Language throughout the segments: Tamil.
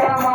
Gracias.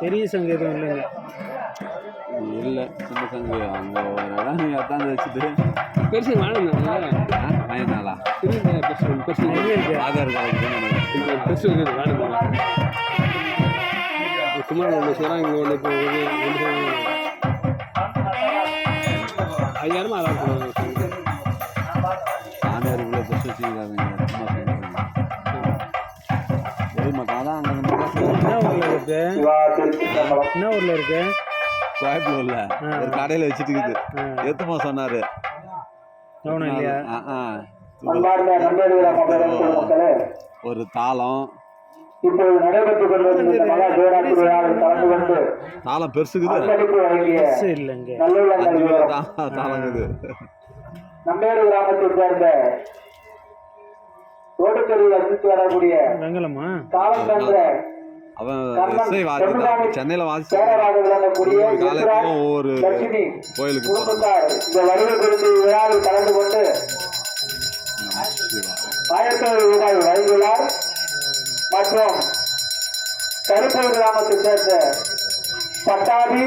பெரிய சங்கம் எதுவும் இல்லைங்க. இல்லை சின்ன சங்கு அங்கே ஒரு இடம் அதான் வச்சுட்டு. பெருசு இருக்கு ஆதார் கார்டு பெருசு இருக்குது குமார் ஒன்று சொல்கிறாங்க இங்கே ஒன்று இப்போ ஐயாயிரமா அதான் போடுவாங்க ஆதார் இவ்வளோ பெருசு வச்சுக்கிறாங்க. சும்மா சொல்லுறாங்க எதுமாட்டா அதான் அங்கே இருக்கு. என்ன ஊரில் இருக்கு? கோயம்புத்தூர்ல. ஒரு கடையில் வச்சுட்டு இருக்குது எத்துமா சொன்னாரு. இல்லையா? ஒரு தாளம். தாளம் பெருசுக்குது. இல்லைங்க. தாளங்குது. நம்பேடு கிராமத்தைச் சேர்ந்த ரோட்டுத்தெருவில் வசித்து வரக்கூடிய வெங்கலமா காலம் சென்ற அவன் இசை சென்னையில் வாசிச்சு ஒவ்வொரு காலத்துக்கும் ஒவ்வொரு கோயிலுக்கு கலந்து கொண்டு ஆயிரத்தி ஐநூறு ரூபாய் வழங்கியுள்ளார். மற்றும் கருப்பூர் கிராமத்தைச் சேர்ந்த பட்டாபி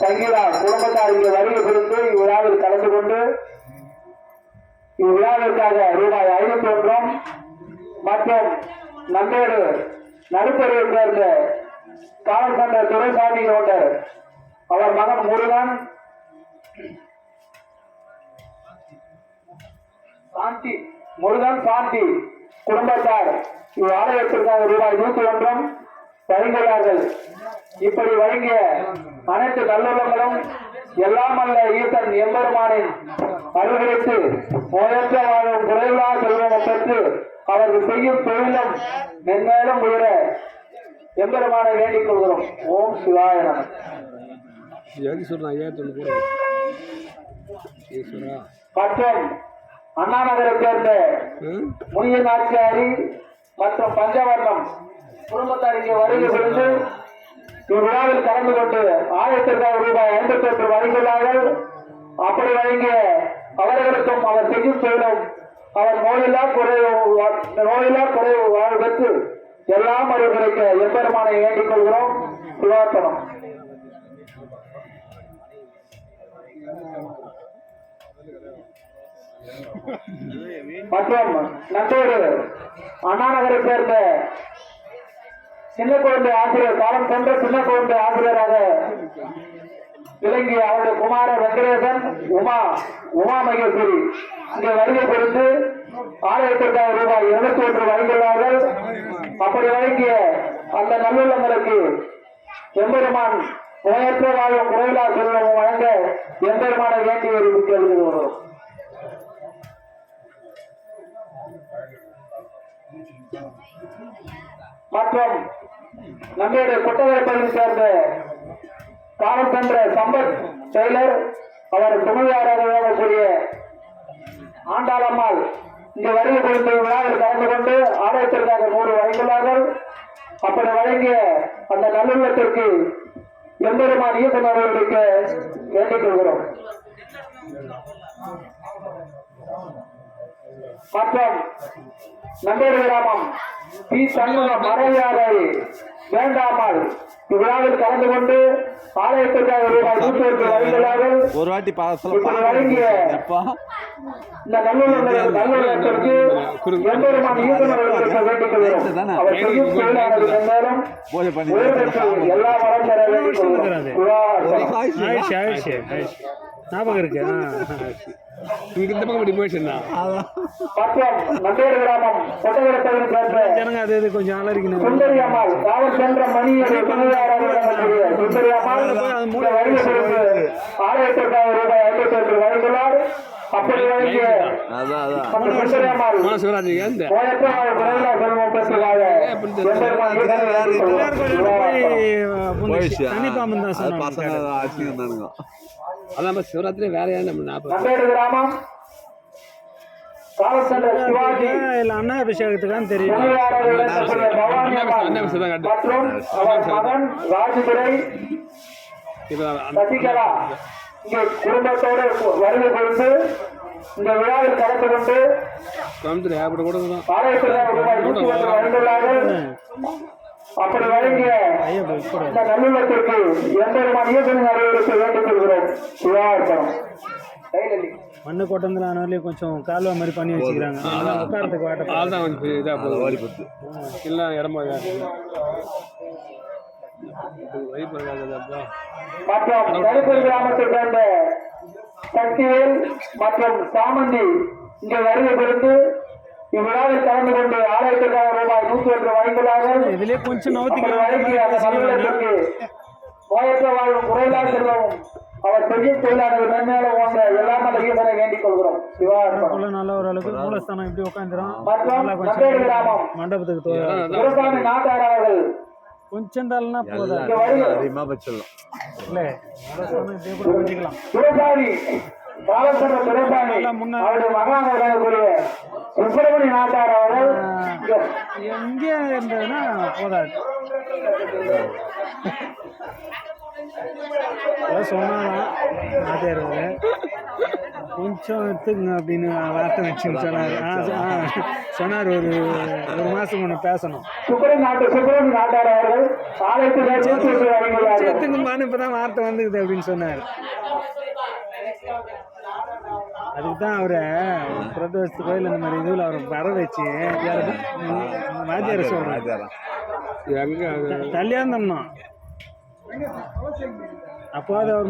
சங்கீதா குடும்பத்தார் இங்கே வருகை குறித்து இவ்விழாவில் கலந்து கொண்டு இவ்விழாவிற்காக ரூபாய் ஐநூத்தி ஒன்றும் மற்றும் நம்மேடு நடுப்பறையில் சேர்ந்த காலம் சென்ற துரைசாமி கவுண்டர் அவர் மகன் முருகன். சாந்தி முருகன் சாந்தி குடும்பத்தார். இவ்வாலயத்திற்காக ரூபாய் நூத்தி ஒன்றும். வழங்கியுள்ளார்கள் இப்படி வழங்கிய அனைத்து நல்லுறங்களும் எல்லாம் அல்ல ஈசன் எம்பெருமானின் அருள்களுக்கு நோயற்ற வாழும் குறைவில்லா செல்வம் பெற்று அவர்கள் செய்யும் தொழிலும் மென்மேலும் உயர எம்பெருமானை வேண்டிக் கொள்கிறோம். ஓம் சிவாய மற்றும் அண்ணா நகரை சேர்ந்த முனிய நாச்சியாரி மற்றும் பஞ்சவர்ணம் குடும்பத்தார் இங்கே வருகை புரிந்து இவ்விழாவில் கலந்து கொண்டு ஆயிரத்திற்காக ரூபாய் ஐம்பத்தி ஒன்று வழங்கியுள்ளார்கள் அப்படி வழங்கிய அவர்களுக்கும் அவர் செய்யும் தொழிலும் அவர் நோயில்லா குறைவு வா- நோயில்லா குறைவு வாழ்வதற்கு எல்லாம் அறிவு கிடைக்க வேண்டிக் கொள்கிறோம். சிவார்ப்பணம். மற்றும் நன்றோடு அண்ணா நகரை சேர்ந்த சின்ன குழந்தை ஆசிரியர் காலம் சென்ற சின்ன குழந்தை ஆசிரியராக விளங்கிய அவருடைய குமார வெங்கடேசன் உமா உமா மகேஸ்வரி. இங்கே வருகை பொறுத்து ஆயிரத்திற்காக ரூபாய் இருநூத்தி ஒன்று வழங்கியுள்ளார்கள். அப்படி வழங்கிய அந்த நல்லுள்ளங்களுக்கு எம்பெருமான் நோயற்ற வாழும் குறைவிலா செல்வம் வழங்க எம்பெருமான வேண்டி ஒரு கேள்விகிறோம் மற்றும் நம்முடைய கொட்டகரை பகுதி சேர்ந்த காலம் சம்பத் செயலர் அவர் துணையாராக விளங்கக்கூடிய ஆண்டாளம்மாள். இந்த வருகை குறித்த கலந்து கொண்டு ஆலயத்திற்காக நூறு வழங்கியுள்ளார்கள் அப்படி வழங்கிய அந்த நல்லுள்ளத்திற்கு எம்பெருமான் ஈசன் அவர்களுக்கு வேண்டிக் கொள்கிறோம். மற்றும் நம்பேடு கிராமம் பி சண்முகம் மறையாதை வேண்டாமல் இவ்விழாவில் கலந்து கொண்டு ஆலயத்திற்காக ரூபாய் நூற்றி வழங்கியுள்ளார்கள் ஒரு வாட்டி வழங்கிய இந்த நல்லுள்ளங்கள் நல்லுள்ளத்திற்கு எம்பெருமான் ஈசன் அவர்களுக்கு வேண்டிக் கொள்கிறோம் அவர் செய்யும் தொழிலாளர்கள் மேலும் பூஜை பண்ணி உயர்வுக்கு எல்லா வளம் பெற வேண்டிக் கொள்கிறோம் ஞாபகம் இருக்கு. இங்க இந்த பக்கம் பகுதி சேர்ந்த ஜனங்க அது இது கொஞ்சம் அலறிக்கணும் சுந்தரி அப்படி வழங்கிய அதான் அதான். அந்த சிவராஜ். சொன்னாங்க. பசங்க அடிச்சுங்க தானுங்க அதான் சிவராத்திரி வேற யாரும் நம்ம ஞாபகம் இல்ல. அண்ணா அபிஷேகத்துக்கான்னு தெரியும் இங்கே குடும்பத்தோடு வருகை கொடுத்து இந்த விழாவில் கலந்து கொண்டு அப்படி வழங்கிய இந்த நல்லுள்ளத்திற்கு எம்பெருமான் இயக்கத்தின் அறிவுறுத்தி வேண்டிக் கொள்கிறோம் கைலலி மண்ணு ஆனாலே கொஞ்சம் கால்வா மாதிரி பண்ணி வச்சுக்கிறாங்க உட்காரத்துக்கு வாட்ட ஆள் தான் கொஞ்சம் இதாக அதை போகுது வாரி பத்து இல்லை இடமா மற்றும் தடுப்பூர் கிராமத்தைச் சேர்ந்த சக்திவேல் மற்றும் சாமந்தி இங்கே வருகை கொடுத்து இவ்விழாவில் கலந்து கொண்டு ஆலயத்திற்காக ரூபாய் நூற்றி ஒன்று வழங்கியுள்ளார்கள் இதுலயே கொஞ்சம் அந்த நல்லிடத்திற்கு நோயற்ற வாழும் குறையிலா செல்வமும் அவர் செய்யும் தொழிலாளர் மென்மேலும் எல்லாம் அந்த ஈசனை வேண்டிக் கொள்கிறோம். நவத்திக்கலாம் நல்ல ஓரளவுக்கு மூலஸ்தானம் இப்படி உட்காந்துரும் மற்றும் கிராமம். மண்டபத்துக்கு துரசாமி நாட்டாளர்கள் கொஞ்சம் தள்ளனா போதா இங்க வருகை அதிகமாக வச்சிடலாம். இல்ல இப்படியே கூட வச்சுக்கலாம். சுப்பிரமணிய நாட்டார் அவர்கள் எங்கே இருந்ததுன்னா போதாது. நாட்டியார் அவரு. கொஞ்சம் எடுத்துங்க அப்படின்னு வார்த்தை வச்சுன்னு சொன்னார். சொன்னார் ஒரு ஒரு மாதம் ஒன்று பேசணும். எடுத்துங்கம்மான்னு இப்போ தான் வார்த்தை வந்துக்குது அப்படின்னு சொன்னார். அதுக்கு தான் அவரை பிரதோஷத்து கோயில் இந்த மாதிரி இதில் அவரை வர வச்சு வாத்தியார் சொல்கிறேன் ராஜாராம் எங்கே கல்யாணம்னா அப்போது அவர்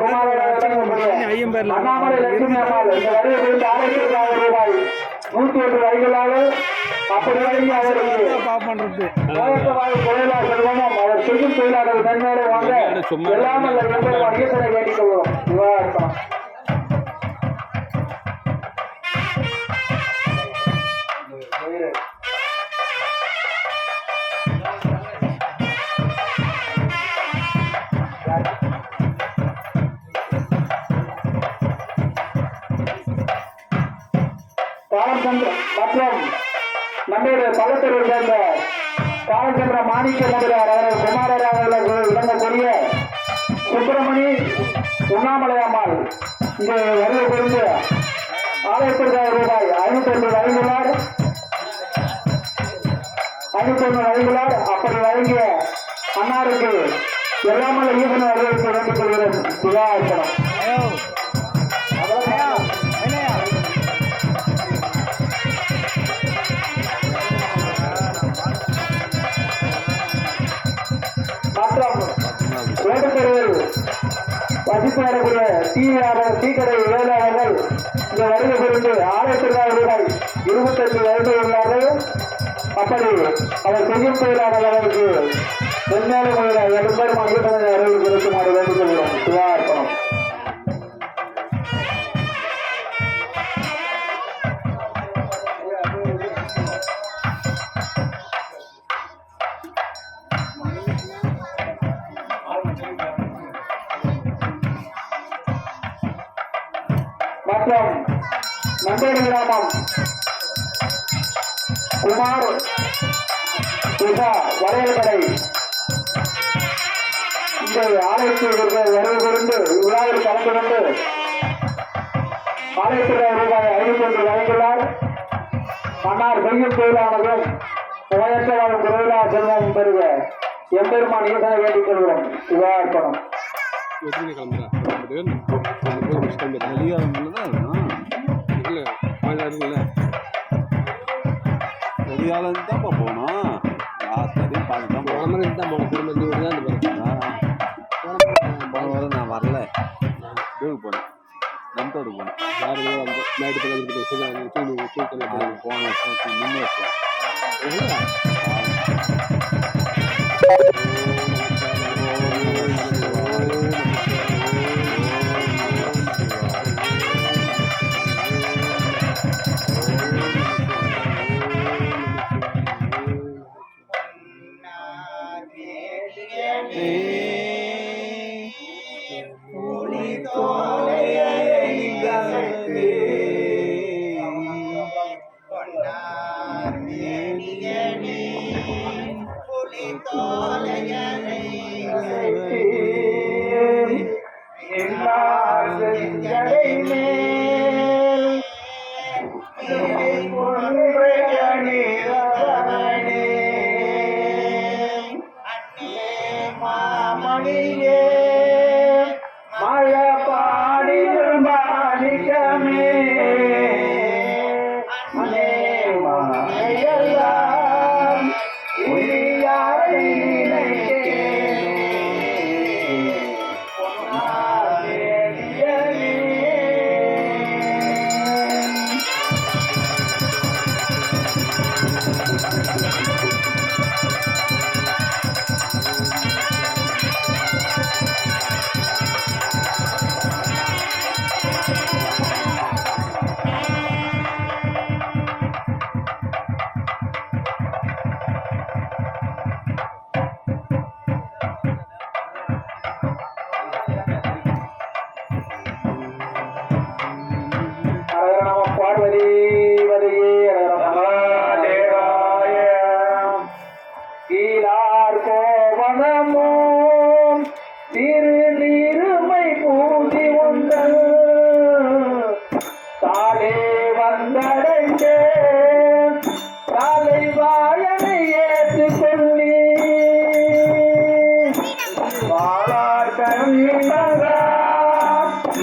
குமாரராக விளங்கக்கூடிய ஐயம்பேர்ல நூற்றி ஒன்று வரைகளாக அப்படி வழங்கி அவருக்கு. பண்றது தொழிலாளர் செல்வமும் அவர் செய்யும் தொழிலாளர் மென்மேலும் வாங்க. எல்லாம் வேண்டிக் கொள்வோம் விவாதம் பாலச்சந்திர மற்றும் நம்முடைய பள்ளத்தூரை சேர்ந்த பாலச்சந்திர மாணிக்க முதலியார் அவர்கள் குமாரராக விளங்க- விளங்கக்கூடிய சுப்பிரமணி உண்ணாமலை அம்மாள் இங்கே வருகை புரிந்து ஆயிரத்தி ரூபாய் ஐநூத்தி ஐம்பது வழங்கியுள்ளார். ஐநூத்தி ஐம்பது வழங்கியுள்ளார். அப்படி வழங்கிய அன்னாருக்கு எல்லாமல் ஈசன வருவதற்கு வேண்டிக் கொள்கிறேன் விவாதிக்கிறோம் மதிப்பு வரக்கூடிய டீயாளர் டீக்கடை வேலையாளர்கள் இந்த வருகை புரிந்து ஆயிரத்தி ரூபாய் இருபத்தஞ்சு வருடம் உள்ளார்கள். அப்படி அவர் செய்யும் தொழிலாளர்களுக்கு மென்மேலும் உள்ள எண்பது மதிப்பெண் அறிவு வேண்டுகொள்கிறோம் சிவார். நம்பேடி கிராமம் குமார் உஷா வளையல் இந்த ஆலயத்தில் வருகை கொண்டு விழாவில் கலந்து கொண்டு ஆலயத்திற்கு ரூபாய் ஐநூத்தி ஒன்று வழங்கியுள்ளார். மன்னார் செய்யும் தொழிலானதும் சுவையற்ற வாழும் செல்வம் பெறுக. எம்பெருமான் ஈசனை வேண்டிக் கொள்கிறோம். சிவார்ப்பணம். எத்தனை கிளம்புறா ரெண்டு பேர் ரெண்டு பேர் முடிச்சு கிளம்பிடுறேன் வெளியாளங்கள தான் போகணும் லாஸ்ட் வரையும் பார்த்து தான் போன போகணும் மாதிரி தான் இந்த ஊர் தான் பாரு போன வாரம் நான் வரல. இதுக்கு போனேன். நம்தோடு போனேன். யாரு வந்து நைட்டு பக்கத்து சரி தூணு தூக்கல அது போன வருஷம் முன் வருஷம் E.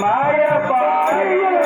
माया पाया